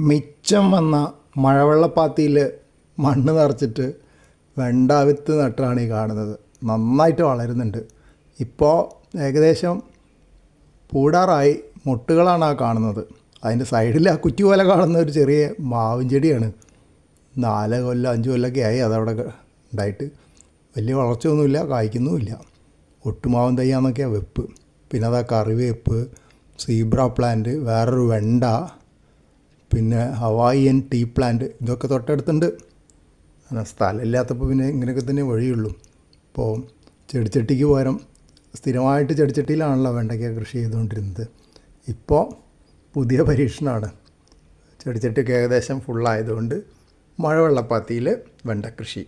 മിച്ചം വന്ന മഴവെള്ളപ്പാത്തിയിൽ മണ്ണ് നിറച്ചിട്ട് വെണ്ടാവിത്ത് നട്ടാണ് ഈ കാണുന്നത്. നന്നായിട്ട് വളരുന്നുണ്ട്. ഇപ്പോൾ ഏകദേശം പൂടാറായി മുട്ടുകളാണ് ആ കാണുന്നത്. അതിന്റെ സൈഡിൽ ആ കുറ്റി പോലെ കാണുന്ന ഒരു ചെറിയ മാവിൻ ചെടിയാണ്. നാല് കൊല്ലം അഞ്ച് കൊല്ലമൊക്കെ ആയി അതവിടെ ഉണ്ടായിട്ട്. വലിയ വളർച്ചയൊന്നുമില്ല കായ്ക്കുന്നുമില്ല. ഒട്ടുമാവൻ തയ്യാന്നൊക്കെയാണ് വെപ്പ്. പിന്നെ അതാ കറിവേപ്പ് സീബ്ര പ്ലാന്റ് വേറൊരു വെണ്ട പിന്നെ ഹവായിയൻ ടീ പ്ലാന്റ് ഇതൊക്കെ തൊട്ടടുത്തുണ്ട്. സ്ഥലമില്ലാത്തപ്പോൾ പിന്നെ ഇങ്ങനെയൊക്കെ തന്നെ വഴിയുള്ളൂ. അപ്പോൾ ചെടിച്ചട്ടിക്ക് പകരം സ്ഥിരമായിട്ട് ചെടിച്ചട്ടിയിലാണല്ലോ വെണ്ടയ്ക്ക കൃഷി ചെയ്തുകൊണ്ടിരുന്നത്. ഇപ്പോൾ പുതിയ പരീക്ഷണമാണ് ചെടിച്ചട്ടിയൊക്കെ ഏകദേശം ഫുള്ളായതുകൊണ്ട് മഴവെള്ളപ്പാത്തിയിൽ വെണ്ട കൃഷി